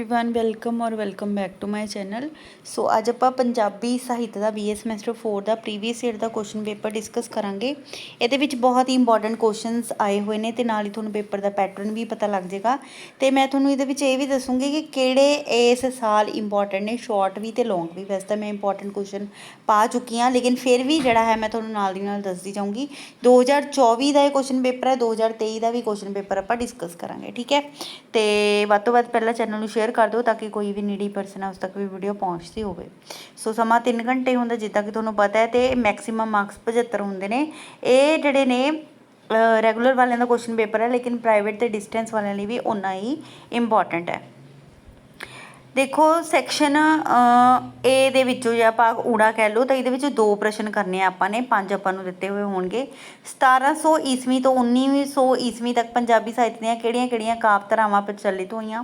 Everyone welcome ਔਰ welcome back to my channel so ਅੱਜ ਆਪਾਂ ਪੰਜਾਬੀ ਸਾਹਿਤ ਦਾ ਬੀਏ ਸਮੈਸਟਰ 4 ਦਾ ਪ੍ਰੀਵੀਅਸ ਈਅਰ ਦਾ ਕੁਐਸਚਨ ਪੇਪਰ ਡਿਸਕਸ ਕਰਾਂਗੇ ਇਹਦੇ ਵਿੱਚ ਬਹੁਤ ਹੀ ਇੰਪੋਰਟੈਂਟ ਕੁਐਸਚਨਸ ਆਏ ਹੋਏ ਨੇ ਤੇ ਨਾਲ ਹੀ ਤੁਹਾਨੂੰ ਪੇਪਰ ਦਾ ਪੈਟਰਨ ਵੀ ਪਤਾ ਲੱਗ ਜਾਏਗਾ ਤੇ ਮੈਂ ਤੁਹਾਨੂੰ ਇਹਦੇ ਵਿੱਚ ਇਹ ਵੀ ਦੱਸੂੰਗੀ ਕਿ ਕਿਹੜੇ ਇਸ ਸਾਲ ਇੰਪੋਰਟੈਂਟ ਨੇ ਸ਼ਾਰਟ ਵੀ ਤੇ ਲੌਂਗ ਵੀ ਵੈਸੇ ਤਾਂ ਮੈਂ ਇੰਪੋਰਟੈਂਟ ਕੁਐਸਚਨ ਪਾ ਚੁੱਕੀ ਹਾਂ ਲੇਕਿਨ ਫਿਰ ਵੀ ਜਿਹੜਾ ਹੈ ਮੈਂ ਤੁਹਾਨੂੰ ਨਾਲ ਦੀ ਨਾਲ ਦੱਸਦੀ ਜਾਊਂਗੀ 2024 ਦਾ ਇਹ ਕੁਐਸਚਨ ਪੇਪਰ ਹੈ 2023 ਦਾ ਵੀ ਕੁਐਸਚਨ ਪੇਪਰ ਆਪਾਂ ਡਿਸਕਸ ਕਰਾਂਗੇ ਠੀਕ ਹੈ ਤੇ ਵੱਧ ਤੋਂ ਵੱਧ ਪਹਿਲਾਂ ਚੈਨਲ ਨੂੰ ਸ਼ੇਅਰ ਕਰ ਦਿਓ ਤਾਂ ਕਿ ਕੋਈ ਵੀ ਨੀਡੀ ਪਰਸਨ ਹੈ ਉਸ ਤੱਕ ਵੀ ਵੀਡੀਓ ਪਹੁੰਚਦੀ ਹੋਵੇ। ਸੋ ਸਮਾਂ 3 ਘੰਟੇ ਹੁੰਦਾ ਜਿੱਦਾਂ ਕਿ ਤੁਹਾਨੂੰ ਪਤਾ ਹੈ ਤੇ ਮੈਕਸਿਮਮ ਮਾਰਕਸ 75 ਹੁੰਦੇ ਨੇ। ਇਹ ਜਿਹੜੇ ਨੇ ਰੈਗੂਲਰ ਵਾਲਿਆਂ ਦਾ ਕੁਐਸਚਨ ਪੇਪਰ ਹੈ, ਲੇਕਿਨ ਪ੍ਰਾਈਵੇਟ ਤੇ ਡਿਸਟੈਂਸ ਵਾਲਿਆਂ ਲਈ ਵੀ ਉਨਾ ਹੀ ਇੰਪੋਰਟੈਂਟ ਹੈ। ਦੇਖੋ ਸੈਕਸ਼ਨ ਏ ਦੇ ਵਿੱਚੋਂ ਜੇ ਆਪਾਂ ਊੜਾ ਕਹਿ ਲਓ, ਤਾਂ ਇਹਦੇ ਵਿੱਚ ਦੋ ਪ੍ਰਸ਼ਨ ਕਰਨੇ ਆ ਆਪਾਂ ਨੇ, ਪੰਜ ਆਪਾਂ ਨੂੰ ਦਿੱਤੇ ਹੋਏ ਹੋਣਗੇ। 1700 ਈਸਵੀ ਤੋਂ 1900 ਈਸਵੀ ਤੱਕ ਪੰਜਾਬੀ ਸਾਹਿਤ ਦੀਆਂ ਕਿਹੜੀਆਂ-ਕਿਹੜੀਆਂ ਕਾਵਿ ਧਾਰਾਵਾਂ ਪ੍ਰਚਲਿਤ ਹੋਈਆਂ?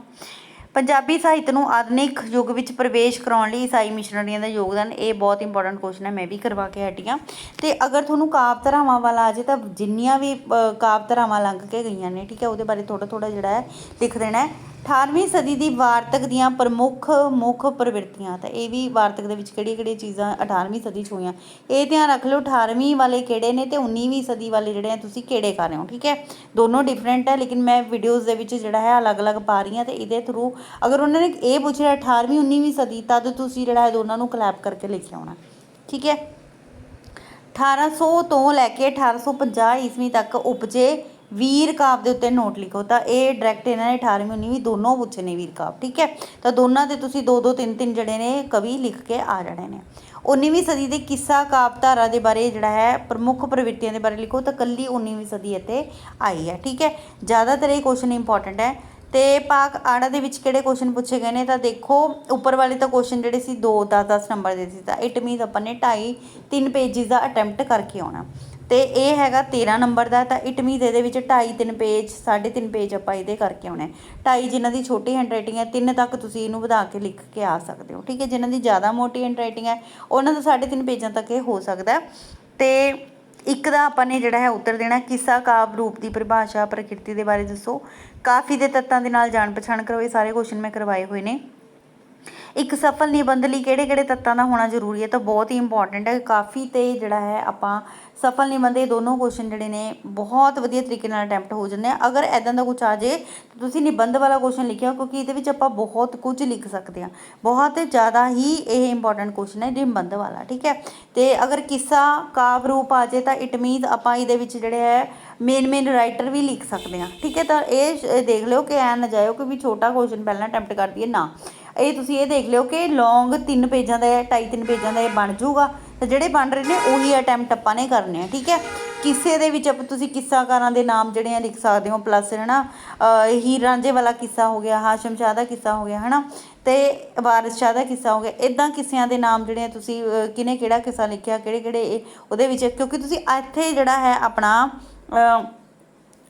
ਪੰਜਾਬੀ ਸਾਹਿਤ ਨੂੰ ਆਧੁਨਿਕ ਯੁੱਗ ਵਿੱਚ ਪ੍ਰਵੇਸ਼ ਕਰਾਉਣ ਲਈ ਈਸਾਈ ਮਿਸ਼ਨਰੀਆਂ ਦਾ ਯੋਗਦਾਨ ਇਹ ਬਹੁਤ ਇੰਪੋਰਟੈਂਟ ਕੁਐਸਚਨ ਹੈ ਮੈਂ ਵੀ ਕਰਵਾ ਕੇ ਹਟੀ ਹਾਂ। ਤੇ ਅਗਰ ਤੁਹਾਨੂੰ ਕਾਵਿ ਧਾਰਾਵਾਂ ਵਾਲਾ ਆ ਜੇ ਤਾਂ ਜਿੰਨੀਆਂ ਵੀ ਅ, ਕਾਵਿ ਲੰਘ ਕੇ ਗਈਆਂ ਨੇ ਠੀਕ ਹੈ ਉਹਦੇ ਬਾਰੇ ਥੋੜਾ ਥੋੜਾ ਜਿਹੜਾ ਹੈ ਲਿਖ ਦੇਣਾ ਹੈ। 18ਵੀਂ ਸਦੀ ਦੀ ਵਾਰਤਕ ਦੀਆਂ ਪ੍ਰਮੁੱਖ, ਮੁੱਖ ਪ੍ਰਵਿਰਤੀਆਂ ਤਾਂ ਇਹ ਵੀ ਵਾਰਤਕ ਦੇ ਵਿੱਚ ਕਿਹੜੀਆਂ ਕਿਹੜੀਆਂ ਚੀਜ਼ਾਂ 18ਵੀਂ ਸਦੀ 'ਚ ਹੋਈਆਂ। ਇਹ ਧਿਆਨ ਰੱਖ ਲਓ 18ਵੀਂ ਵਾਲੇ ਕਿਹੜੇ ਨੇ ਤੇ 19ਵੀਂ ਸਦੀ ਵਾਲੇ ਜਿਹੜੇ ਆ, ਤੁਸੀਂ ਕਿਹੜੇ ਕਰ ਰਹੇ ਹੋ, ਠੀਕ ਹੈ? ਦੋਨੋਂ ਡਿਫਰੈਂਟ ਹੈ, ਲੇਕਿਨ ਮੈਂ ਵੀਡੀਓਜ਼ ਦੇ ਵਿੱਚ ਜਿਹੜਾ ਹੈ, ਅਲੱਗ-ਅਲੱਗ ਪਾ ਰਹੀ ਹਾਂ ਤੇ ਇਹਦੇ ਥਰੂ ਅਗਰ ਉਹਨਾਂ ਨੇ ਇਹ ਪੁੱਛਿਆ 18ਵੀਂ 19ਵੀਂ ਸਦੀ, ਤਦ ਤੁਸੀਂ ਜਿਹੜਾ ਹੈ ਦੋਨਾਂ ਨੂੰ ਕਲੈਪ ਕਰਕੇ ਲਿਖ ਆਉਣਾ ਠੀਕ ਹੈ? 1800 ਤੋਂ ਲੈ ਕੇ 1850 ਈਸਵੀ ਤੱਕ ਉਪਜੇ ਵੀਰ ਕਾਵ ਦੇ ਉੱਤੇ ਨੋਟ ਲਿਖੋ, ਤਾਂ ਇਹ ਡਾਇਰੈਕਟ ਇਹਨਾਂ ਨੇ 18ਵੀਂ 19ਵੀਂ ਦੋਨੋਂ ਪੁੱਛੇ ਨੇ ਵੀਰ ਕਾਵ, ਠੀਕ ਹੈ? ਤਾਂ ਦੋਨਾਂ ਦੇ ਤੁਸੀਂ ਦੋ ਦੋ, ਤਿੰਨ ਤਿੰਨ ਜਿਹੜੇ ਨੇ ਕਵੀ ਲਿਖ ਕੇ ਆ ਜਾਣੇ ਨੇ। 19ਵੀਂ ਸਦੀ ਦੇ ਕਿੱਸਾ ਕਾਵਧਾਰਾ ਦੇ ਬਾਰੇ ਜਿਹੜਾ ਹੈ, ਪ੍ਰਮੁੱਖ ਪ੍ਰਵਿਰਤੀਆਂ ਦੇ ਬਾਰੇ ਲਿਖੋ, ਤਾਂ ਕੱਲੀ 19ਵੀਂ ਸਦੀ ਇੱਥੇ ਆਈ ਹੈ, ਠੀਕ ਹੈ? ਜ਼ਿਆਦਾਤਰ ਇਹ ਕੁਐਸਚਨ ਇੰਪੋਰਟੈਂਟ ਹੈ। ਤੇ ਪਾਕ ਆੜਾ ਦੇ ਵਿੱਚ ਕਿਹੜੇ ਕੁਐਸਚਨ ਪੁੱਛੇ ਗਏ ਨੇ? ਤਾਂ ਦੇਖੋ, ਉੱਪਰ ਵਾਲੇ ਤਾਂ ਕੁਐਸਚਨ ਜਿਹੜੇ ਸੀ 2 10 10 ਨੰਬਰ ਦੇ ਸੀ, ਤਾਂ ਇਟ ਮੀਨਸ ਆਪਾਂ ਨੇ 2.5 3 ਪੇਜਸ ਦਾ ਅਟੈਂਪਟ ਕਰਕੇ ਆਉਣਾ। ਤੇ ਇਹ ਹੈਗਾ 13 ਨੰਬਰ ਦਾ, ਤਾਂ ਇਟ ਦੇ ਇਹਦੇ ਵਿੱਚ 2.5 3 ਪੇਜ 3.5 ਪੇਜ ਆਪਾਂ ਇਹਦੇ ਕਰਕੇ ਆਉਣੇ 2.5 ਜਿਨ੍ਹਾਂ ਦੀ ਛੋਟੀ ਹੈਂਡਰਾਈਟਿੰਗ ਹੈ 3 ਤੱਕ ਤੁਸੀਂ ਇਹਨੂੰ ਵਧਾ ਕੇ ਲਿਖ ਕੇ ਆ ਸਕਦੇ ਹੋ, ਠੀਕ ਹੈ? ਜਿਨ੍ਹਾਂ ਦੀ ਜ਼ਿਆਦਾ ਮੋਟੀ ਹੈਂਡਰਾਈਟਿੰਗ ਹੈ, ਉਹਨਾਂ ਦਾ 3.5 ਪੇਜਾਂ ਤੱਕ ਇਹ ਹੋ ਸਕਦਾ ਹੈ। ਤੇ ਇੱਕ ਦਾ ਆਪਾਂ ਨੇ ਜਿਹੜਾ ਹੈ ਉੱਤਰ ਦੇਣਾ ਕਿੱਸਾ ਕਾਵ ਰੂਪ ਦੀ ਪਰਿਭਾਸ਼ਾ ਪ੍ਰਕਿਰਤੀ ਦੇ ਬਾਰੇ ਦੱਸੋ। ਕਾਫੀ ਦੇ ਤੱਤਾਂ ਦੇ ਨਾਲ ਜਾਣ ਪਛਾਣ ਕਰੋ, ਇਹ ਸਾਰੇ ਕੁਐਸਚਨ ਮੈਂ ਕਰਵਾਏ ਹੋਏ ਨੇ। ਇੱਕ ਸਫਲ ਨਿਬੰਧ ਲਈ ਕਿਹੜੇ ਕਿਹੜੇ ਤੱਤਾਂ ਦਾ ਹੋਣਾ ਜ਼ਰੂਰੀ ਹੈ? ਤਾਂ ਬਹੁਤ ਹੀ ਇੰਪੋਰਟੈਂਟ ਹੈ, ਕਾਫੀ ਤੇ ਜਿਹੜਾ ਹੈ ਆਪਾਂ ਸਫਲ ਨਿਬੰਧ ਇਹ ਦੋਨੋਂ ਕੁਐਸਚਨ ਜਿਹੜੇ ਨੇ, ਬਹੁਤ ਵਧੀਆ ਤਰੀਕੇ ਨਾਲ ਅਟੈਂਪਟ ਹੋ ਜਾਂਦੇ ਆ। ਅਗਰ ਐਦਾਂ ਦਾ ਕੁਝ ਆ ਜੇ ਤੁਸੀਂ ਨਿਬੰਧ ਵਾਲਾ ਕੁਐਸਚਨ ਲਿਖਿਆ, ਕਿਉਂਕਿ ਇਹਦੇ ਵਿੱਚ ਆਪਾਂ ਬਹੁਤ ਕੁਝ ਲਿਖ ਸਕਦੇ ਹਾਂ ਬਹੁਤ ਜ਼ਿਆਦਾ ਹੀ ਇਹ ਇੰਪੋਰਟੈਂਟ ਕੁਐਸਚਨ ਹੈ, ਨਿਬੰਧ ਵਾਲਾ, ਠੀਕ ਹੈ? ਤੇ ਅਗਰ ਕਿੱਸਾ ਕਾਵ ਰੂਪ ਆ ਜੇ ਤਾਂ ਇਟ ਮੀਨਸ ਆਪਾਂ ਇਹਦੇ ਵਿੱਚ ਜਿਹੜੇ ਹੈ ਮੇਨ ਮੇਨ ਰਾਈਟਰ ਵੀ ਲਿਖ ਸਕਦੇ ਹਾਂ ਠੀਕ ਹੈ? ਤਾਂ ਇਹ ਦੇਖ ਲਿਓ ਕਿ ਐ ਨਾ ਜਾਇਓ ਕਿ ਵੀ ਛੋਟਾ ਕੁਐਸਚਨ ਪਹਿਲਾਂ ਅਟੈਂਪਟ ਕਰ ਦਈਏ ਨਾ। ਇਹ ਤੁਸੀਂ ਇਹ ਦੇਖ ਲਿਓ ਕਿ ਲੌਂਗ 3 ਪੇਜਾਂ ਦਾ ਹੈ 2.5 3 ਪੇਜਾਂ ਦਾ ਇਹ ਬਣ ਜਾਊਗਾ। ਤੇ ਜਿਹੜੇ ਬਣ ਰਹੇ ਨੇ ਉਹੀ ਅਟੈਂਪਟ ਆਪਾਂ ਨੇ ਕਰਨੇ ਆ, ਠੀਕ ਹੈ? ਕਿਸੇ ਦੇ ਵਿੱਚ ਆਪਾਂ ਤੁਸੀਂ ਕਿੱਸਾਕਾਰਾਂ ਦੇ ਨਾਮ ਜਿਹੜੇ ਆ ਲਿਖ ਸਕਦੇ ਹੋ ਪਲੱਸ ਹੈ ਨਾ ਅਹ ਹੀਰ ਰਾਂਝੇ ਵਾਲਾ ਕਿੱਸਾ ਹੋ ਗਿਆ, ਹਾਸ਼ਮ ਸ਼ਾਹ ਦਾ ਕਿੱਸਾ ਹੋ ਗਿਆ ਹੈ ਨਾ ਤੇ ਵਾਰਿਸ ਸ਼ਾਹ ਦਾ ਕਿੱਸਾ ਹੋ ਗਿਆ ਇਦਾਂ ਕਿੱਸਿਆਂ ਦੇ ਨਾਮ ਜਿਹੜੇ ਆ ਤੁਸੀਂ, ਅਹ ਕਿਹਨੇ ਕਿਹੜਾ ਕਿੱਸਾ ਲਿਖਿਆ ਕਿਹੜੇ ਕਿਹੜੇ ਇਹ ਉਹਦੇ ਵਿੱਚ, ਕਿਉਂਕਿ ਤੁਸੀਂ ਇੱਥੇ ਜਿਹੜਾ ਹੈ ਆਪਣਾ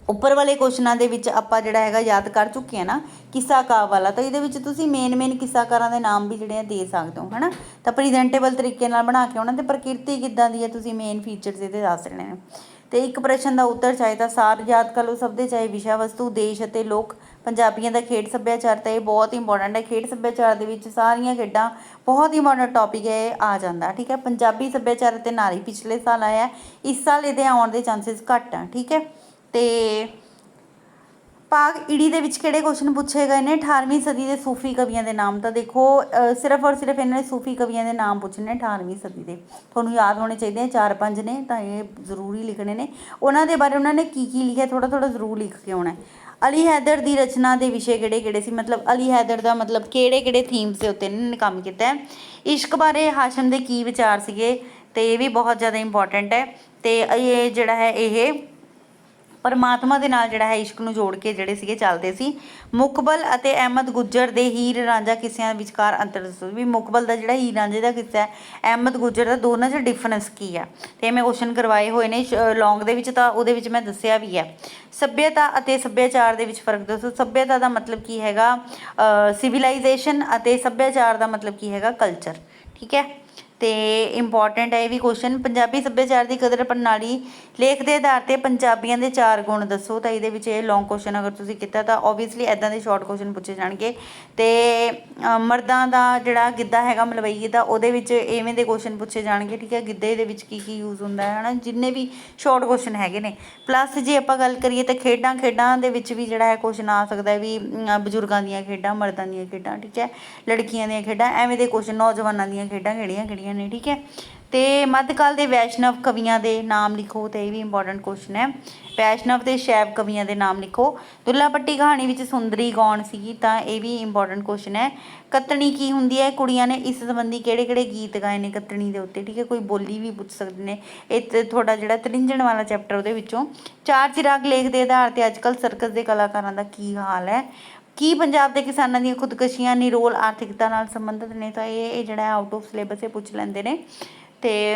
ਉੱਪਰ ਵਾਲੇ ਕੁਐਸਚਨਾਂ ਦੇ ਵਿੱਚ ਆਪਾਂ ਜਿਹੜਾ ਹੈਗਾ ਯਾਦ ਕਰ ਚੁੱਕੇ ਆ ਨਾ, ਕਿੱਸਾ ਕਾਵ ਵਾਲਾ। ਤਾਂ ਇਹਦੇ ਵਿੱਚ ਤੁਸੀਂ ਮੇਨ ਮੇਨ ਕਿੱਸਾਕਾਰਾਂ ਦੇ ਨਾਮ ਵੀ ਜਿਹੜੇ ਆ ਦੇ ਸਕਦੇ ਹੋ, ਹਨਾ? ਤਾਂ ਪ੍ਰੈਜੈਂਟੇਬਲ ਤਰੀਕੇ ਨਾਲ ਬਣਾ ਕੇ ਉਹਨਾਂ ਤੇ ਪ੍ਰਕਿਰਤੀ ਕਿੱਦਾਂ ਦੀ ਹੈ, ਤੁਸੀਂ ਮੇਨ ਫੀਚਰਸ ਇਹਦੇ ਦੱਸ ਰਹੇ ਨੇ। ਤੇ ਇੱਕ ਪ੍ਰਸ਼ਨ ਦਾ ਉੱਤਰ ਚਾਹੀਦਾ ਸਾਰ ਯਾਦ ਕਰ ਲਓ ਸਭ ਦੇ, ਚਾਹੇ ਵਿਸ਼ਾ ਵਸਤੂ, ਦੇਸ਼ ਅਤੇ ਲੋਕ, ਪੰਜਾਬੀਆਂ ਦਾ ਖੇਡ ਸੱਭਿਆਚਾਰ ਤਾਂ ਇਹ ਬਹੁਤ ਇੰਪੋਰਟੈਂਟ ਹੈ। ਖੇਡ ਸੱਭਿਆਚਾਰ ਦੇ ਵਿੱਚ ਸਾਰੀਆਂ ਖੇਡਾਂ ਬਹੁਤ ਹੀ ਇੰਪੋਰਟੈਂਟ ਟੌਪਿਕ ਹੈ, ਇਹ ਆ ਜਾਂਦਾ, ਠੀਕ ਹੈ? ਪੰਜਾਬੀ ਸੱਭਿਆਚਾਰ ਅਤੇ ਨਾਰੀ ਪਿਛਲੇ ਸਾਲ ਆਇਆ, ਇਸ ਸਾਲ ਇਹਦੇ ਆਉਣ ਦੇ ਚਾਂਸਸ ਘੱਟ ਆ, ਠੀਕ ਹੈ? ਤੇ ਭਾਗ ਈੜੀ ਦੇ ਵਿੱਚ ਕਿਹੜੇ ਕੁਐਸਚਨ ਪੁੱਛੇ ਗਏ ਨੇ? 18ਵੀਂ ਸਦੀ ਦੇ ਸੂਫੀ ਕਵੀਆਂ ਦੇ ਨਾਮ ਤਾਂ ਦੇਖੋ ਸਿਰਫ ਔਰ ਸਿਰਫ ਇਹਨਾਂ ਨੇ ਸੂਫੀ ਕਵੀਆਂ ਦੇ ਨਾਮ ਪੁੱਛਣੇ ਨੇ 18ਵੀਂ ਸਦੀ ਦੇ। ਤੁਹਾਨੂੰ ਯਾਦ ਹੋਣੇ ਚਾਹੀਦੇ ਆ, ਚਾਰ ਪੰਜ ਨੇ, ਤਾਂ ਇਹ ਜ਼ਰੂਰੀ ਲਿਖਣੇ ਨੇ। ਉਹਨਾਂ ਦੇ ਬਾਰੇ ਉਹਨਾਂ ਨੇ ਕੀ ਕੀ ਲਿਖਿਆ ਥੋੜਾ ਥੋੜਾ ਜ਼ਰੂਰ ਲਿਖ ਕੇ ਆਉਣਾ ਅਲੀ ਹੈਦਰ ਦੀ ਰਚਨਾ ਦੇ ਵਿਸ਼ੇ ਕਿਹੜੇ ਕਿਹੜੇ ਸੀ? ਮਤਲਬ ਅਲੀ ਹੈਦਰ ਦਾ ਮਤਲਬ ਕਿਹੜੇ ਕਿਹੜੇ ਥੀਮਸ ਦੇ ਉੱਤੇ ਇਹਨਾਂ ਨੇ ਕੰਮ ਕੀਤਾ ਹੈ? ਇਸ਼ਕ ਬਾਰੇ ਹਾਸ਼ਮ ਦੇ ਕੀ ਵਿਚਾਰ ਸੀਗੇ? ਤੇ ਇਹ ਵੀ ਬਹੁਤ ਜ਼ਿਆਦਾ ਇੰਪੋਰਟੈਂਟ ਹੈ। ਤੇ ਇਹ ਜਿਹੜਾ ਹੈ, ਇਹ ਪਰਮਾਤਮਾ ਦੇ ਨਾਲ ਜਿਹੜਾ ਹੈ ਇਸ਼ਕ ਨੂੰ ਜੋੜ ਕੇ ਜਿਹੜੇ ਸੀਗੇ ਚੱਲਦੇ ਸੀ। ਮੁਕਬਲ ਅਤੇ ਅਹਿਮਦ ਗੁੱਜਰ ਦੇ ਹੀਰ ਰਾਂਝਾ ਕਿੱਸਿਆਂ ਵਿਚਕਾਰ ਅੰਤਰ ਦੱਸੋ ਵੀ ਮੁਕਬਲ ਦਾ ਜਿਹੜਾ ਹੀਰ ਰਾਂਝੇ ਦਾ ਕਿੱਸਾ ਹੈ, ਅਹਿਮਦ ਗੁੱਜਰ ਦਾ ਦੋਨਾਂ 'ਚ ਡਿਫਰੈਂਸ ਕੀ ਹੈ ਤੇ ਮੈਂ ਕੁਐਸਚਨ ਕਰਵਾਏ ਹੋਏ ਨੇ ਲੌਂਗ ਦੇ ਵਿੱਚ ਤਾਂ ਉਹਦੇ ਵਿੱਚ ਮੈਂ ਦੱਸਿਆ ਵੀ ਹੈ ਸੱਭਿਅਤਾ ਅਤੇ ਸੱਭਿਆਚਾਰ ਦੇ ਵਿੱਚ ਫ਼ਰਕ ਦੱਸੋ। ਸੱਭਿਅਤਾ ਦਾ ਮਤਲਬ ਕੀ ਹੈਗਾ? ਸਿਵਲਾਈਜੇਸ਼ਨ ਅਤੇ ਸੱਭਿਆਚਾਰ ਦਾ ਮਤਲਬ ਕੀ ਹੈਗਾ? ਕਲਚਰ ਠੀਕ ਹੈ? ਅਤੇ ਇੰਪੋਰਟੈਂਟ ਹੈ ਇਹ ਵੀ ਕੁਸ਼ਚਨ ਪੰਜਾਬੀ ਸੱਭਿਆਚਾਰ ਦੀ ਕਦਰ ਪ੍ਰਣਾਲੀ, ਲੇਖ ਦੇ ਆਧਾਰ ਤੇ ਪੰਜਾਬੀਆਂ ਦੇ ਚਾਰ ਗੁਣ ਦੱਸੋ। ਤਾਂ ਇਹਦੇ ਵਿੱਚ ਇਹ ਲੌਂਗ ਕੁਸ਼ਚਨ ਅਗਰ ਤੁਸੀਂ ਕੀਤਾ ਤਾਂ ਓਬਵੀਅਸਲੀ ਐਦਾਂ ਦੇ ਸ਼ਾਰਟ ਕੁਸ਼ਚਨ ਪੁੱਛੇ ਜਾਣਗੇ। ਤੇ ਮਰਦਾਂ ਦਾ ਜਿਹੜਾ ਗਿੱਧਾ ਹੈਗਾ ਮਲਵਈ ਗਿੱਧਾ ਉਹਦੇ ਵਿੱਚ ਐਵੇਂ ਦੇ ਕੁਸ਼ਚਨ ਪੁੱਛੇ ਜਾਣਗੇ, ਠੀਕ ਹੈ? ਗਿੱਧੇ ਦੇ ਵਿੱਚ ਕੀ ਕੀ ਯੂਜ਼ ਹੁੰਦਾ ਹੈ, ਹਨਾ? ਜਿੰਨੇ ਵੀ ਸ਼ਾਰਟ ਕੁਸ਼ਚਨ ਹੈਗੇ ਨੇ। ਪਲੱਸ ਜੇ ਆਪਾਂ ਗੱਲ ਕਰੀਏ ਤਾਂ ਖੇਡਾਂ ਖੇਡਾਂ ਦੇ ਵਿੱਚ ਵੀ ਜਿਹੜਾ ਹੈ ਕੁਸ਼ਚਨ ਆ ਸਕਦਾ ਹੈ ਵੀ ਬਜ਼ੁਰਗਾਂ ਦੀਆਂ ਖੇਡਾਂ, ਮਰਦਾਂ ਦੀਆਂ ਖੇਡਾਂ, ਠੀਕ ਹੈ? ਲੜਕੀਆਂ ਦੀਆਂ ਖੇਡਾਂ, ਐਵੇਂ ਦੇ ਕੁਸ਼ਚਨ ਨੌਜਵਾਨਾਂ ਦੀਆਂ ਖੇਡਾਂ ਕਿਹੜੀਆਂ ਕਿਹੜੀਆਂ ਨੇ, ਠੀਕ ਹੈ? ਤੇ ਮੱਧਕਾਲ ਦੇ ਵੈਸ਼ਨਵ ਕਵੀਆਂ ਦੇ ਨਾਮ ਲਿਖੋ ਤੇ ਇਹ ਵੀ ਇੰਪੋਰਟੈਂਟ ਕੁਐਸਚਨ ਹੈ। ਵੈਸ਼ਨਵ ਤੇ ਸ਼ੈਵ ਕਵੀਆਂ ਦੇ ਨਾਮ ਲਿਖੋ। ਦੁੱਲਾ ਭੱਟੀ ਕਹਾਣੀ ਵਿੱਚ ਸੁੰਦਰੀ ਕੌਣ ਸੀਗੀ, ਤਾਂ ਇਹ ਵੀ ਇੰਪੋਰਟੈਂਟ ਕੁਐਸਚਨ ਹੈ। ਕੱਤਣੀ ਕੀ ਹੁੰਦੀ ਹੈ? ਕੁੜੀਆਂ ਨੇ ਇਸ ਸੰਬੰਧੀ ਕਿਹੜੇ ਕਿਹੜੇ ਗੀਤ ਗਾਏ ਨੇ ਕੱਤਣੀ ਦੇ ਉੱਤੇ, ਠੀਕ ਹੈ? ਕੋਈ ਬੋਲੀ ਵੀ ਪੁੱਛ ਸਕਦੇ ਨੇ। ਇਹ ਤੁਹਾਡਾ ਜਿਹੜਾ ਤ੍ਰਿੰਜਣ ਵਾਲਾ ਚੈਪਟਰ ਉਹਦੇ ਵਿੱਚੋਂ। ਚਾਰ ਚਿਰਾਗ ਲੇਖ ਦੇ ਆਧਾਰ ਤੇ ਅੱਜਕੱਲ ਸਰਕਸ ਦੇ ਕਲਾਕਾਰਾਂ ਦਾ ਕੀ ਹਾਲ ਹੈ? ਕੀ ਪੰਜਾਬ ਦੇ ਕਿਸਾਨਾਂ ਦੀਆਂ ਖੁਦਕਸ਼ੀਆਂ ਨਿਰੋਲ ਆਰਥਿਕਤਾ ਨਾਲ ਸੰਬੰਧਿਤ ਨੇ? ਤਾਂ ਇਹ ਇਹ ਜਿਹੜਾ ਆਊਟ ਆਫ ਸਿਲੇਬਸ ਇਹ ਪੁੱਛ ਲੈਂਦੇ ਨੇ। ਤੇ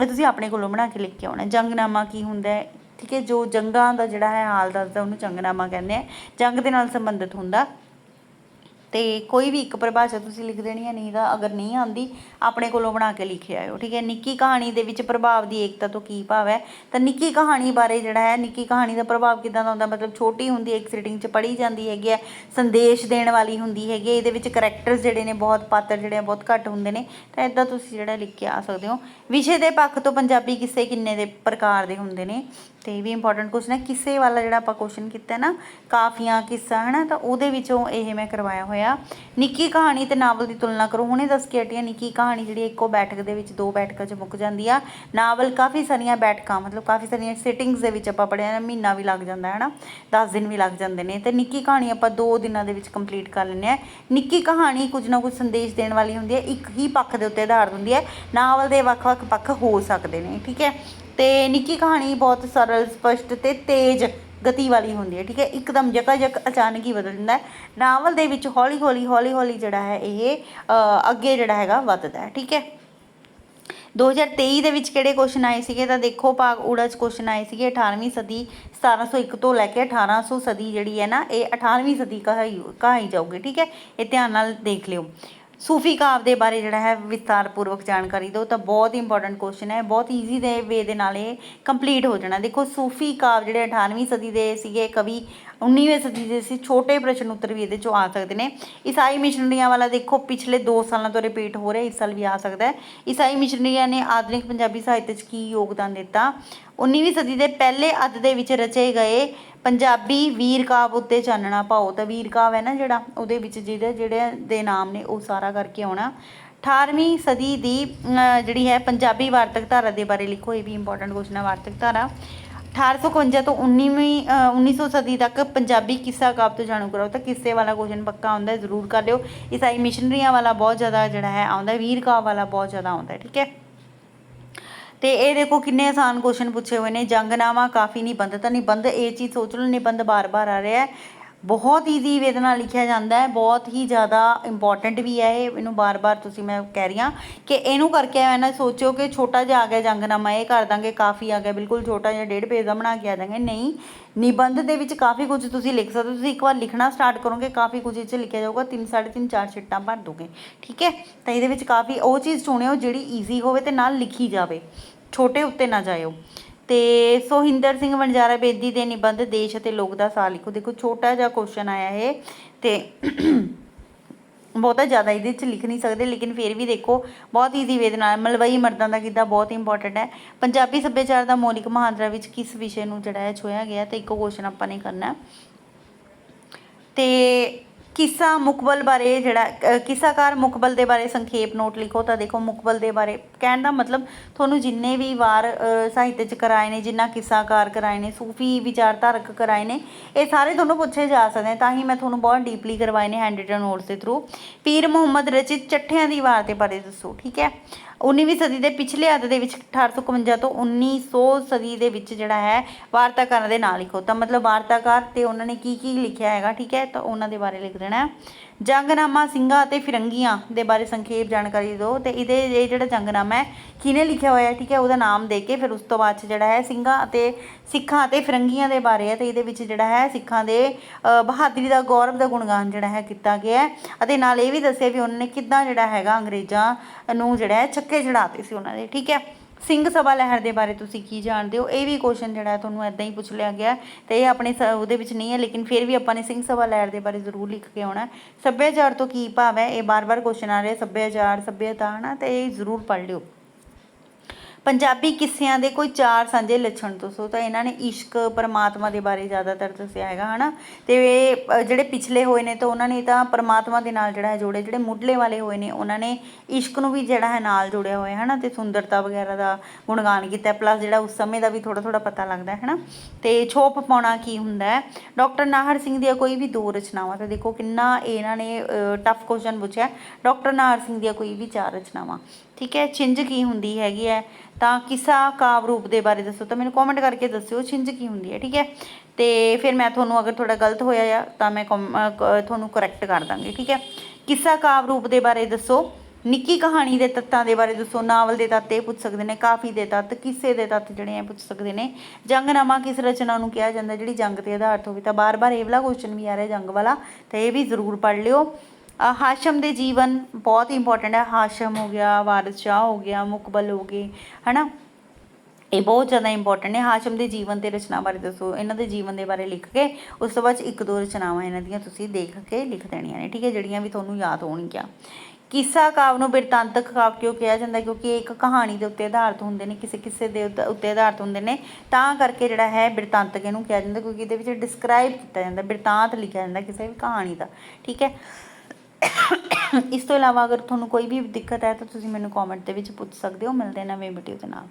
ਇਹ ਤੁਸੀਂ ਆਪਣੇ ਕੋਲੋਂ ਬਣਾ ਕੇ ਲਿਖ ਕੇ ਆਉਣਾ। ਜੰਗਨਾਮਾ ਕੀ ਹੁੰਦਾ ਹੈ? ਠੀਕ ਹੈ, ਜੋ ਜੰਗਾਂ ਦਾ ਜਿਹੜਾ ਹੈ ਹਾਲ ਦੱਸਦਾ, ਉਹਨੂੰ ਜੰਗਨਾਮਾ ਕਹਿੰਦੇ ਆ। ਜੰਗ ਦੇ ਨਾਲ ਸੰਬੰਧਿਤ ਹੁੰਦਾ। ਤੇ ਕੋਈ ਵੀ ਇੱਕ ਪਰਿਭਾਸ਼ਾ ਤੁਸੀਂ ਲਿਖ ਦੇਣੀ ਹੈ, ਨਹੀਂ ਤਾਂ ਅਗਰ ਨਹੀਂ ਆਉਂਦੀ, ਆਪਣੇ ਕੋਲੋਂ ਬਣਾ ਕੇ ਲਿਖ ਆਇਓ, ਠੀਕ ਹੈ? ਨਿੱਕੀ ਕਹਾਣੀ ਦੇ ਵਿੱਚ ਪ੍ਰਭਾਵ ਦੀ ਏਕਤਾ ਤੋਂ ਕੀ ਭਾਵ ਹੈ? ਤਾਂ ਨਿੱਕੀ ਕਹਾਣੀ ਬਾਰੇ ਜਿਹੜਾ ਹੈ, ਨਿੱਕੀ ਕਹਾਣੀ ਦਾ ਪ੍ਰਭਾਵ ਕਿਦਾਂ ਦਾ ਹੁੰਦਾ? ਮਤਲਬ ਛੋਟੀ ਹੁੰਦੀ ਹੈ, ਇੱਕ ਸਿਟਿੰਗ 'ਚ ਪੜ੍ਹੀ ਜਾਂਦੀ ਹੈਗੀ ਹੈ, ਸੰਦੇਸ਼ ਦੇਣ ਵਾਲੀ ਹੁੰਦੀ ਹੈਗੀ ਹੈ, ਇਹਦੇ ਵਿੱਚ ਕਰੈਕਟਰਸ ਜਿਹੜੇ ਨੇ, ਬਹੁਤ ਪਾਤਰ ਜਿਹੜੇ ਆ, ਬਹੁਤ ਘੱਟ ਹੁੰਦੇ ਨੇ, ਤਾਂ ਇਦਾਂ ਤੁਸੀਂ ਜਿਹੜਾ ਲਿਖ ਕੇ ਆ ਸਕਦੇ ਹੋ। ਵਿਸ਼ੇ ਦੇ ਪੱਖ ਤੋਂ ਪੰਜਾਬੀ ਕਿੱਸੇ ਕਿੰਨੇ ਦੇ ਪ੍ਰਕਾਰ ਦੇ ਹੁੰਦੇ ਨੇ? ਤੇ ਇਹ ਵੀ ਇੰਪੋਰਟੈਂਟ ਕੁਐਸਚਨ ਹੈ। ਕਿੱਸੇ ਵਾਲਾ ਜਿਹੜਾ ਆਪਾਂ ਕੁਐਸਚਨ ਕੀਤਾ ਨਾ, ਕਾਫੀਆਂ ਕਿੱਸਾ, ਹਨਾ? ਤਾਂ ਉਹਦੇ ਵਿੱਚੋਂ ਇਹ ਮੈਂ ਕਰਵਾਇਆ ਹੋਇਆ। ਨਿੱਕੀ ਕਹਾਣੀ ਤੇ ਨਾਵਲ ਦੀ ਤੁਲਨਾ ਕਰੋ। ਹੁਣੇ ਦੱਸ ਕੇ ਹਟੀ ਨਿੱਕੀ ਕਹਾਣੀ ਜਿਹੜੀ ਇੱਕੋ ਬੈਠਕ ਦੇ ਵਿੱਚ, ਦੋ ਬੈਠਕਾਂ 'ਚ ਮੁੱਕ ਜਾਂਦੀ ਆ। ਨਾਵਲ ਕਾਫੀ ਸਾਰੀਆਂ ਬੈਠਕਾਂ, ਮਤਲਬ ਕਾਫੀ ਸਾਰੀਆਂ ਸਿਟਿੰਗਸ ਦੇ ਵਿੱਚ ਆਪਾਂ ਪੜ੍ਹਿਆ ਮਹੀਨਾ ਵੀ ਲੱਗ ਜਾਂਦਾ ਹੈ ਨਾ 10 ਦਿਨ ਵੀ ਲੱਗ ਜਾਂਦੇ ਨੇ। ਤੇ ਨਿੱਕੀ ਕਹਾਣੀ ਆਪਾਂ 2 ਦਿਨਾਂ ਦੇ ਵਿੱਚ ਕੰਪਲੀਟ ਕਰ ਲੈਂਦੇ ਆ। ਨਿੱਕੀ ਕਹਾਣੀ ਕੁਝ ਨਾ ਕੁਝ ਸੰਦੇਸ਼ ਦੇਣ ਵਾਲੀ ਹੁੰਦੀ ਹੈ ਇੱਕ ਹੀ ਪੱਖ ਦੇ ਉੱਤੇ ਆਧਾਰਿਤ ਹੁੰਦੀ ਹੈ ਨਾਵਲ ਦੇ ਵੱਖ-ਵੱਖ ਪੱਖ ਹੋ ਸਕਦੇ ਨੇ, ਠੀਕ ਹੈ? ਤੇ ਨਿੱਕੀ ਕਹਾਣੀ ਬਹੁਤ ਸਰਲ, ਸਪਸ਼ਟ ਤੇ ਤੇਜ਼ ਗਤੀ ਵਾਲੀ ਹੁੰਦੀ ਹੈ ਠੀਕ ਹੈ? ਇੱਕਦਮ ਜਕਾ-ਜਕ ਅਚਾਨਕ ਹੀ ਬਦਲ ਜਾਂਦਾ ਹੈ। ਨਾਵਲ ਦੇ ਵਿੱਚ ਹੌਲੀ-ਹੌਲੀ ਹੌਲੀ-ਹੌਲੀ ਜਿਹੜਾ ਹੈ ਇਹ ਅ, ਅੱਗੇ ਜਿਹੜਾ ਹੈਗਾ ਵੱਧਦਾ ਹੈ ਠੀਕ ਹੈ? 2023 ਦੇ ਵਿੱਚ ਕਿਹੜੇ ਕੁਐਸਚਨ ਆਏ ਸੀਗੇ? ਤਾਂ ਦੇਖੋ ਭਾਗ ਊੜਾ ਚ ਕੁਐਸਚਨ ਆਏ ਸੀਗੇ 18ਵੀਂ ਸਦੀ 1701 ਤੋਂ ਲੈ ਕੇ 1800 ਸਦੀ ਜਿਹੜੀ ਹੈ ਨਾ ਇਹ 18ਵੀਂ ਸਦੀ ਕਹਾਈ ਕਹਾਈ ਜਾਊਗੀ ਠੀਕ ਹੈ? ਇਹ ਧਿਆਨ ਨਾਲ ਦੇਖ ਲਿਓ। ਸੂਫੀ ਕਾਵ ਦੇ ਬਾਰੇ ਜਿਹੜਾ ਹੈ ਵਿਸਤਾਰ ਪੂਰਵਕ ਜਾਣਕਾਰੀ ਦਿਓ, ਤਾਂ ਬਹੁਤ ਇੰਪੋਰਟੈਂਟ ਕੁਐਸਚਨ ਹੈ। ਬਹੁਤ ਈਜ਼ੀ ਦੇ ਵੇ ਦੇ ਨਾਲ ਇਹ ਕੰਪਲੀਟ ਹੋ ਜਾਣਾ। ਦੇਖੋ ਸੂਫੀ ਕਾਵ ਜਿਹੜੇ 18ਵੀਂ ਸਦੀ ਦੇ ਸੀਗੇ ਕਵੀ 19ਵੀਂ ਸਦੀ ਦੇ ਸੀ ਛੋਟੇ ਪ੍ਰਸ਼ਨ ਉੱਤਰ ਵੀ ਇਹਦੇ ਚੋਂ ਆ ਸਕਦੇ ਨੇ। ਈਸਾਈ ਮਿਸ਼ਨਰੀਆਂ ਵਾਲਾ ਦੇਖੋ, ਪਿਛਲੇ 2 ਸਾਲਾਂ ਤੋਂ ਰਿਪੀਟ ਹੋ ਰਿਹਾ, ਇਸ ਸਾਲ ਵੀ ਆ ਸਕਦਾ ਹੈ। ਈਸਾਈ ਮਿਸ਼ਨਰੀਆਂ ਨੇ ਆਧੁਨਿਕ ਪੰਜਾਬੀ ਸਾਹਿਤ 'ਚ ਕੀ ਯੋਗਦਾਨ ਦਿੱਤਾ? 19ਵੀਂ ਸਦੀ ਦੇ ਪਹਿਲੇ ਅੱਧ ਦੇ ਵਿੱਚ ਰਚੇ ਗਏ ਪੰਜਾਬੀ ਵੀਰ ਕਾਵ ਉੱਤੇ ਚਾਨਣਾ ਪਾਓ। ਤਾਂ ਵੀਰ ਕਾਵ ਹੈ ਨਾ ਜਿਹੜਾ, ਉਹਦੇ ਵਿੱਚ ਜਿਹਦੇ, ਜਿਹੜੇ ਦੇ ਨਾਮ ਨੇ, ਉਹ ਸਾਰਾ ਕਰਕੇ ਆਉਣਾ। 18ਵੀਂ ਸਦੀ ਦੀ ਜਿਹੜੀ ਹੈ ਪੰਜਾਬੀ ਵਾਰਤਕ ਧਾਰਾ ਦੇ ਬਾਰੇ ਲਿਖੋ, ਇਹ ਵੀ ਇੰਪੋਰਟੈਂਟ ਕੁਐਸਚਨ ਹੈ, ਵਾਰਤਕ ਧਾਰਾ। 1851 ਤੋਂ 19ਵੀਂ 1900 ਸਦੀ ਤੱਕ ਪੰਜਾਬੀ ਕਿੱਸਾ ਕਾਵ ਤੋਂ ਜਾਣੂ ਕਰਾਓ। ਤਾਂ ਕਿੱਸੇ ਵਾਲਾ ਕੁਐਸਚਨ ਪੱਕਾ ਆਉਂਦਾ ਹੈ, ਜ਼ਰੂਰ ਕਰ ਲਿਓ। ਈਸਾਈ ਮਿਸ਼ਨਰੀਆਂ ਵਾਲਾ ਬਹੁਤ ਜ਼ਿਆਦਾ ਜਿਹੜਾ ਹੈ ਆਉਂਦਾ ਵੀਰ ਕਾਵ ਵਾਲਾ ਬਹੁਤ ਜ਼ਿਆਦਾ ਆਉਂਦਾ ਹੈ, ਠੀਕ ਹੈ? ਤੇ ਇਹ ਦੇਖੋ ਕਿੰਨੇ ਆਸਾਨ ਕੁਐਸਚਨ ਪੁੱਛੇ ਹੋਏ ਨੇ। ਜੰਗਨਾਮਾ ਕਾਫੀ ਨਿਬੰਧ, ਤਾਂ ਨਿਬੰਧ ਇਹ ਚੀਜ਼ ਸੋਚ ਲਓ, ਨਿਬੰਧ ਬਾਰ-ਬਾਰ ਆ ਰਿਹਾ ਹੈ। ਬਹੁਤ ਈਜ਼ੀ ਵੇ ਦੇ ਨਾਲ ਲਿਖਿਆ ਜਾਂਦਾ ਹੈ, ਬਹੁਤ ਹੀ ਜ਼ਿਆਦਾ ਇੰਪੋਰਟੈਂਟ ਵੀ ਹੈ ਇਹ। ਇਹਨੂੰ ਬਾਰ-ਬਾਰ ਤੁਸੀਂ ਮੈਂ ਕਹਿ ਰਹੀ ਹਾਂ ਕਿ ਇਹਨੂੰ ਕਰਕੇ ਐ ਨਾ ਸੋਚਿਓ ਕਿ ਛੋਟਾ ਜਿਹਾ ਆ ਗਿਆ ਜੰਗਨਾਮਾ, ਇਹ ਕਰ ਦਾਂਗੇ, ਕਾਫੀ ਆ ਗਿਆ, ਬਿਲਕੁਲ ਛੋਟਾ ਜਿਹਾ ਡੇਢ ਪੇਜ ਦਾ ਬਣਾ ਕੇ ਆ ਦਾਂਗੇ। ਨਹੀਂ, ਨਿਬੰਧ ਦੇ ਵਿੱਚ ਕਾਫੀ ਕੁਝ ਤੁਸੀਂ ਲਿਖ ਸਕਦੇ ਹੋ। ਤੁਸੀਂ ਇੱਕ ਵਾਰ ਲਿਖਣਾ ਸਟਾਰਟ ਕਰੋਗੇ, ਕਾਫੀ ਕੁਝ ਇਹ 'ਚ ਲਿਖਿਆ ਜਾਊਗਾ 3 3.5 4 ਸ਼ੀਟਾਂ ਭਰ ਦੋਗੇ। ਠੀਕ ਹੈ? ਤਾਂ ਇਹਦੇ ਵਿੱਚ ਕਾਫੀ ਉਹ ਚੀਜ਼ ਚੁਣਿਓ ਜਿਹੜੀ ਈਜ਼ੀ ਹੋਵੇ ਤੇ ਨਾਲ ਲਿਖੀ ਜਾਵੇ। ਛੋਟੇ ਉੱਤੇ ਨਾ ਜਾਇਓ। ਤੇ ਸੋਹਿੰਦਰ ਸਿੰਘ ਵਣਜਾਰਾ ਬੇਦੀ ਦੇ ਨਿਬੰਧ ਦੇਸ਼ ਅਤੇ ਲੋਕ ਦਾ ਸਾਲ ਲਿਖੋ। ਦੇਖੋ, ਛੋਟਾ ਜਿਹਾ ਕੁਐਸਚਨ ਆਇਆ ਇਹ ਤੇ ਬਹੁਤਾ ਜ਼ਿਆਦਾ ਇਹਦੇ ਵਿੱਚ ਲਿਖ ਨਹੀਂ ਸਕਦੇ, ਲੇਕਿਨ ਫਿਰ ਵੀ ਦੇਖੋ, ਬਹੁਤ ਈਜ਼ੀ ਵੇ ਨਾਲ ਮਲਵਈ ਮਰਦਾਂ ਦਾ ਗਿੱਧਾ ਬਹੁਤ ਇੰਪੋਰਟੈਂਟ ਹੈ। ਪੰਜਾਬੀ ਸੱਭਿਆਚਾਰ ਦਾ ਮੌਲਿਕ ਮਹਾਂਦਰਾ ਵਿੱਚ ਕਿਸ ਵਿਸ਼ੇ ਨੂੰ ਜਿਹੜਾ ਹੈ ਛੋਇਆ ਗਿਆ? ਤੇ ਇੱਕੋ ਕੁਐਸਚਨ ਆਪਾਂ ਨੇ ਕਰਨਾ ਹੈ। ਤੇ ਕਿੱਸਾ ਮੁਕਬਲ ਬਾਰੇ ਜਿਹੜਾ ਕਿੱਸਾਕਾਰ ਮੁਕਬਲ ਦੇ ਬਾਰੇ ਸੰਖੇਪ ਨੋਟ ਲਿਖੋ ਤਾਂ ਦੇਖੋ ਮੁਕਬਲ ਦੇ ਬਾਰੇ। ਕਹਿਣ ਦਾ ਮਤਲਬ ਤੁਹਾਨੂੰ ਜਿੰਨੇ ਵੀ ਵਾਰ ਸਾਹਿਤ ਚ ਕਰਾਏ ਨੇ, ਜਿੰਨਾ ਕਿੱਸਾਕਾਰ ਕਰਾਏ ਨੇ, ਸੂਫੀ ਵਿਚਾਰਧਾਰਕ ਕਰਾਏ ਨੇ, ਇਹ ਸਾਰੇ ਤੁਹਾਨੂੰ ਪੁੱਛੇ ਜਾ ਸਕਦੇ ਤਾਂ ਹੀ ਮੈਂ ਤੁਹਾਨੂੰ ਬਹੁਤ ਡੀਪਲੀ ਕਰਵਾਏ ਨੇ ਹੈਂਡ ਰਿਟਨ ਨੋਟਸ ਦੇ ਥਰੂ ਪੀਰ ਮੁਹੰਮਦ ਰਚਿਤ ਚੱਠਿਆਂ ਦੀ ਵਾਰ ਦੇ ਬਾਰੇ ਦੱਸੋ, ਠੀਕ ਹੈ? 19ਵੀਂ ਸਦੀ ਦੇ ਪਿਛਲੇ ਅੱਧ ਦੇ ਵਿੱਚ 1851 ਤੋਂ 1900 ਸਦੀ ਦੇ ਵਿੱਚ ਜਿਹੜਾ ਹੈ ਵਾਰਤਾਕਾਰਾਂ ਦੇ ਨਾਂ ਲਿਖੋ। ਤਾਂ ਮਤਲਬ ਵਾਰਤਾਕਾਰ ਤੇ ਉਹਨਾਂ ਨੇ ਕੀ ਕੀ ਲਿਖਿਆ ਹੈਗਾ, ਠੀਕ ਹੈ? ਤਾਂ ਉਹਨਾਂ ਦੇ ਬਾਰੇ ਲਿਖ ਦੇਣਾ ਜੰਗਨਾਮਾ ਸਿੰਘਾਂ ਅਤੇ ਫਿਰੰਗੀਆਂ ਦੇ ਬਾਰੇ ਸੰਖੇਪ ਜਾਣਕਾਰੀ ਦਿਓ ਤੇ ਇਹਦੇ ਇਹ ਜਿਹੜਾ ਜੰਗਨਾਮਾ ਹੈ, ਕਿਹਨੇ ਲਿਖਿਆ ਹੋਇਆ ਠੀਕ ਹੈ, ਉਹਦਾ ਨਾਮ ਦੇ ਕੇ ਫਿਰ ਉਸ ਤੋਂ ਬਾਅਦ 'ਚ ਜਿਹੜਾ ਹੈ ਸਿੰਘਾਂ ਅਤੇ ਸਿੱਖਾਂ ਅਤੇ ਫਿਰੰਗੀਆਂ ਦੇ ਬਾਰੇ ਹੈ ਤੇ ਇਹਦੇ ਵਿੱਚ ਜਿਹੜਾ ਹੈ ਸਿੱਖਾਂ ਦੇ ਬਹਾਦਰੀ ਦਾ, ਗੌਰਵ ਦਾ ਗੁਣਗਾਨ ਜਿਹੜਾ ਹੈ ਕੀਤਾ ਗਿਆ ਅਤੇ ਨਾਲ ਇਹ ਵੀ ਦੱਸਿਆ ਵੀ ਉਹਨਾਂ ਨੇ ਕਿੱਦਾਂ ਜਿਹੜਾ ਹੈਗਾ ਅੰਗਰੇਜ਼ਾਂ ਨੂੰ ਜਿਹੜਾ ਹੈ ਛੱਕੇ ਚੜਾਤੇ ਸੀ ਉਹਨਾਂ ਦੇ ਠੀਕ ਹੈ। ਸਿੰਘ ਸਭਾ ਲਹਿਰ ਦੇ ਬਾਰੇ ਤੁਸੀਂ ਕੀ ਜਾਣਦੇ ਹੋ? ਇਹ ਵੀ ਕੁਐਸਚਨ ਜਿਹੜਾ ਤੁਹਾਨੂੰ ਐਦਾਂ ਹੀ ਪੁੱਛ ਲਿਆ ਗਿਆ ਤੇ ਇਹ ਆਪਣੇ ਸ- ਉਹਦੇ ਵਿੱਚ ਨਹੀਂ ਹੈ, ਲੇਕਿਨ ਫਿਰ ਵੀ ਆਪਾਂ ਨੇ ਸਿੰਘ ਸਭਾ ਲਹਿਰ ਦੇ ਬਾਰੇ ਜ਼ਰੂਰ ਲਿਖ ਕੇ ਆਉਣਾ ਸੱਭਿਆਚਾਰ ਤੋਂ ਕੀ ਭਾਵ ਹੈ? ਇਹ ਬਾਰ-ਬਾਰ ਕੁਐਸਚਨ ਆ ਰਿਹਾ, ਸੱਭਿਆਚਾਰ ਸੱਭਿਅਤਾ ਹਨਾ ਤੇ ਇਹ ਜ਼ਰੂਰ ਪੜ੍ਹ ਲਿਓ। ਪੰਜਾਬੀ ਕਿੱਸਿਆਂ ਦੇ ਕੋਈ ਚਾਰ ਸਾਂਝੇ ਲੱਛਣ ਦੱਸੋ ਤਾਂ ਇਹਨਾਂ ਨੇ ਇਸ਼ਕ ਪਰਮਾਤਮਾ ਦੇ ਬਾਰੇ ਜ਼ਿਆਦਾਤਰ ਦੱਸਿਆ ਹੈਗਾ, ਹਨਾ? ਤੇ ਜਿਹੜੇ ਪਿਛਲੇ ਹੋਏ ਨੇ ਤਾਂ ਉਹਨਾਂ ਨੇ ਤਾਂ ਪਰਮਾਤਮਾ ਦੇ ਨਾਲ ਜਿਹੜਾ ਹੈ ਜੋੜੇ, ਜਿਹੜੇ ਮੁੱਢਲੇ ਵਾਲੇ ਹੋਏ ਨੇ, ਉਹਨਾਂ ਨੇ ਇਸ਼ਕ ਨੂੰ ਵੀ ਜਿਹੜਾ ਹੈ ਨਾਲ ਜੋੜਿਆ ਹੋਇਆ ਹੈ ਹਨਾ? ਤੇ ਸੁੰਦਰਤਾ ਵਗੈਰਾ ਦਾ ਗੁਣਗਾਨ ਕੀਤਾ ਪਲੱਸ ਜਿਹੜਾ ਉਸ ਸਮੇਂ ਦਾ ਵੀ ਥੋੜਾ ਥੋੜਾ ਪਤਾ ਲੱਗਦਾ ਹੈ ਹਨਾ? ਤੇ ਛੋਪ ਪਾਉਣਾ ਕੀ ਹੁੰਦਾ ਹੈ? ਡਾਕਟਰ ਨਾਹਰ ਸਿੰਘ ਦੀਆਂ ਕੋਈ ਵੀ ਦੋ ਰਚਨਾਵਾਂ, ਤਾਂ ਦੇਖੋ ਕਿੰਨਾ ਇਹਨਾਂ ਨੇ ਟਫ ਕੁਐਸਚਨ ਪੁੱਛਿਆ। ਡਾਕਟਰ ਨਾਹਰ ਸਿੰਘ ਦੀਆਂ ਕੋਈ ਵੀ ਚਾਰ ਰਚਨਾਵਾਂ, ਠੀਕ ਹੈ? ਛਿੰਝ ਕੀ ਹੁੰਦੀ ਹੈਗੀ ਹੈ? ਤਾਂ ਕਿਸਾ ਕਾਵ ਰੂਪ ਦੇ ਬਾਰੇ ਦੱਸੋ? ਤਾਂ ਮੈਨੂੰ ਕਮੈਂਟ ਕਰਕੇ ਦੱਸਿਓ, ਛਿੰਝ ਕੀ ਹੁੰਦੀ ਹੈ, ਠੀਕ ਹੈ? ਤੇ ਫਿਰ ਮੈਂ ਤੁਹਾਨੂੰ ਅਗਰ ਥੋੜਾ ਗਲਤ ਹੋਇਆ ਆ, ਤਾਂ ਮੈਂ ਤੁਹਾਨੂੰ ਕਰੈਕਟ ਕਰ ਦਾਂਗੀ, ਠੀਕ ਹੈ? ਕਿਸਾ ਕਾਵ ਰੂਪ ਦੇ ਬਾਰੇ ਦੱਸੋ? ਨਿੱਕੀ ਕਹਾਣੀ ਦੇ ਤੱਤਾਂ ਦੇ ਬਾਰੇ ਦੱਸੋ, ਨਾਵਲ ਦੇ ਤੱਤ ਇਹ ਪੁੱਛ ਸਕਦੇ ਨੇ, ਕਾਫੀ ਦੇ ਤੱਤ, ਕਿਸੇ ਦੇ ਤੱਤ ਜਿਹੜੇ ਆ ਪੁੱਛ ਸਕਦੇ ਨੇ? ਜੰਗਨਾਮਾ ਕਿਸ ਰਚਨਾ ਨੂੰ ਕਿਹਾ ਜਾਂਦਾ, ਜਿਹੜੀ ਜੰਗ ਤੇ ਆਧਾਰਿਤ ਹੋਵੇ, ਤਾਂ ਬਾਰ-ਬਾਰ ਇਹ ਵਾਲਾ ਕੁਐਸਚਨ ਵੀ ਆ ਰਿਹਾ, ਜੰਗ ਵਾਲਾ, ਤੇ ਇਹ ਵੀ ਜ਼ਰੂਰ ਪੜ੍ਹ ਲਿਓ। ਹਾਸ਼ਮ ਦੇ ਜੀਵਨ ਬਹੁਤ ਇੰਪੋਰਟੈਂਟ ਹੈ। ਹਾਸ਼ਮ ਹੋ ਗਿਆ ਵਾਰਿਸ ਸ਼ਾਹ ਹੋ ਗਿਆ, ਮੁਕਬਲ ਹੋ ਗਏ, ਹਨਾ? ਇਹ ਬਹੁਤ ਜ਼ਿਆਦਾ ਇੰਪੋਰਟੈਂਟ ਨੇ। ਹਾਸ਼ਮ ਦੇ ਜੀਵਨ ਤੇ ਰਚਨਾ ਬਾਰੇ ਦੱਸੋ। ਇਹਨਾਂ ਦੇ ਜੀਵਨ ਦੇ ਬਾਰੇ ਲਿਖ ਕੇ, ਉਸ ਤੋਂ ਬਾਅਦ 'ਚ ਇੱਕ ਦੋ ਰਚਨਾਵਾਂ ਇਹਨਾਂ ਦੀਆਂ ਤੁਸੀਂ ਦੇਖ ਕੇ ਲਿਖ ਦੇਣੀਆਂ ਨੇ, ਠੀਕ ਹੈ? ਜਿਹੜੀਆਂ ਵੀ ਤੁਹਾਨੂੰ ਯਾਦ ਹੋਣਗੀਆਂ। ਕਿੱਸਾ ਕਾਵ ਨੂੰ ਬਿਰਤਾਂਤਕ ਕਾਵ ਕਿਉਂ ਕਿਹਾ ਜਾਂਦਾ? ਕਿਉਂਕਿ ਇਹ ਇੱਕ ਕਹਾਣੀ ਦੇ ਉੱਤੇ ਆਧਾਰਿਤ ਹੁੰਦੇ ਨੇ, ਕਿਸੇ ਕਿਸੇ ਦੇ ਉੱਤੇ- ਉੱਤੇ ਆਧਾਰਿਤ ਹੁੰਦੇ ਨੇ। ਤਾਂ ਕਰਕੇ ਜਿਹੜਾ ਹੈ ਬਿਰਤਾਂਤਕ ਇਹਨੂੰ ਕਿਹਾ ਜਾਂਦਾ, ਕਿਉਂਕਿ ਇਹਦੇ ਵਿੱਚ ਡਿਸਕ੍ਰਾਈਬ ਕੀਤਾ ਜਾਂਦਾ, ਬਿਰਤਾਂਤ ਲਿਖਿਆ ਜਾਂਦਾ ਕਿਸੇ ਵੀ ਕਹਾਣੀ ਦਾ, ਠੀਕ ਹੈ? ਇਸ ਤੋਂ ਇਲਾਵਾ ਅਗਰ ਤੁਹਾਨੂੰ ਕੋਈ ਵੀ ਦਿੱਕਤ ਹੈ ਤਾਂ ਤੁਸੀਂ ਮੈਨੂੰ ਕੋਮੈਂਟ ਦੇ ਵਿੱਚ ਪੁੱਛ ਸਕਦੇ ਹੋ, ਮਿਲਦੇ ਨਵੇਂ ਵੀਡੀਓ ਦੇ ਨਾਲ।